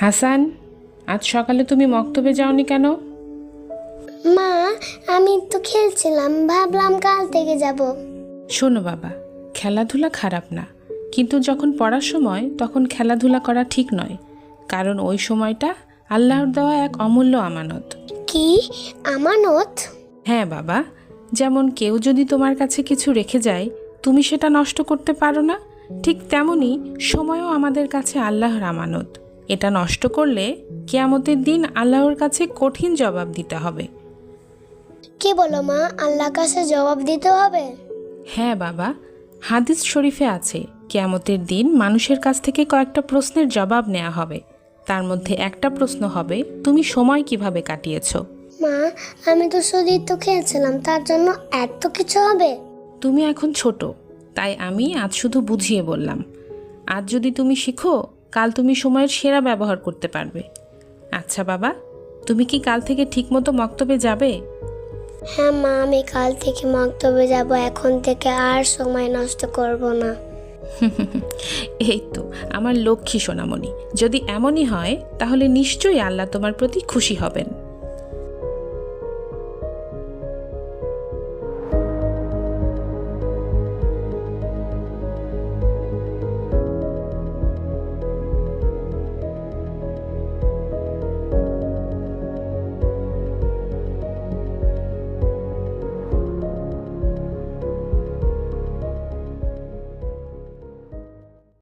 হাসান আজ সকালে তুমি মক্তবে যাওনি কেন? মা আমি তো খেলছিলাম ভাবলাম কাল থেকে যাব। শোনো বাবা খেলাধুলা খারাপ না কিন্তু যখন পড়ার সময় তখন খেলাধুলা করা ঠিক নয় কারণ ওই সময়টা আল্লাহর দেওয়া এক অমূল্য আমানত। কি? আমানত? হ্যাঁ বাবা যেমন কেউ যদি তোমার কাছে কিছু রেখে যায় তুমি সেটা নষ্ট করতে পারো না ঠিক তেমনি সময়ও আমাদের কাছে আল্লাহর আমানত। এটা নষ্ট করলে কেয়ামতের দিন আল্লাহর কাছে কঠিন জবাব দিতে হবে। কি বলো মা? আল্লাহ কাছে জবাব দিতে হবে? হ্যাঁ বাবা হাদিস শরীফে আছে কেয়ামতের দিন মানুষের কাছ থেকে কয়েকটা প্রশ্নের জবাব নেওয়া হবে। তার মধ্যে একটা প্রশ্ন হবে তুমি সময় কীভাবে কাটিয়েছ? মা আমি তো শুধুই তো খেয়েছিলাম তার জন্য এত কিছু হবে? তুমি এখন ছোট তাই আমি আজ শুধু বুঝিয়ে বললাম। আজ যদি তুমি শিখো কাল তুমি সময়ের সেরা ব্যবহার করতে পারবে। আচ্ছা বাবা তুমি কি কাল থেকে ঠিকমতো মক্তবে যাবে? হ্যাঁ মা আমি কাল থেকে মক্তবে যাব এখন থেকে আর সময় নষ্ট করব না। এই তো আমার লক্ষ্মী সোনামণি। যদি এমনই হয় তাহলে নিশ্চয়ই আল্লাহ তোমার প্রতি খুশি হবেন।